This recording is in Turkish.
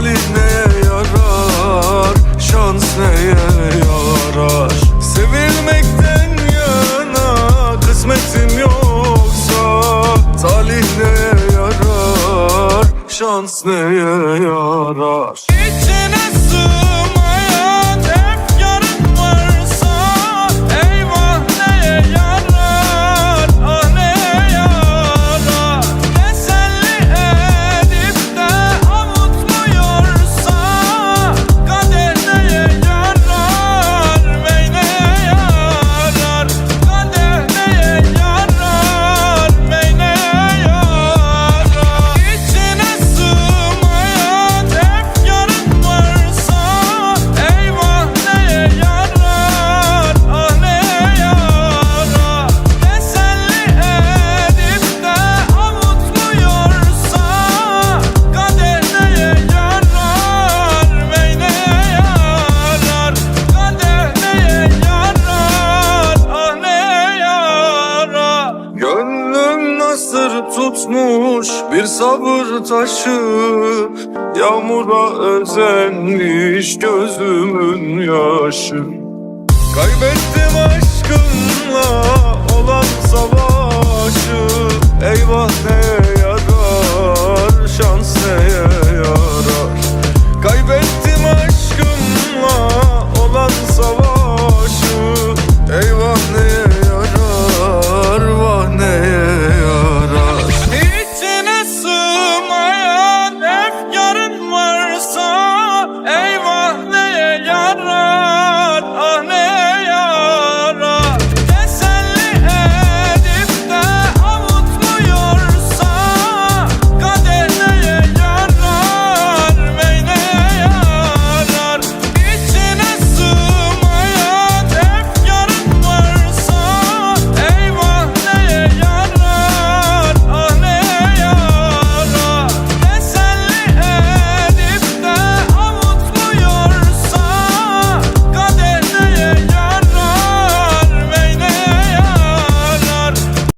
Talih neye yarar? Şans neye yarar? Sevilmekten yana Kısmetim yoksa Talih neye yarar? Şans neye yarar? İçine sığ tutmuş bir sabır taşı. Yağmura özenmiş gözümün yaşı. Kaybettim aşkım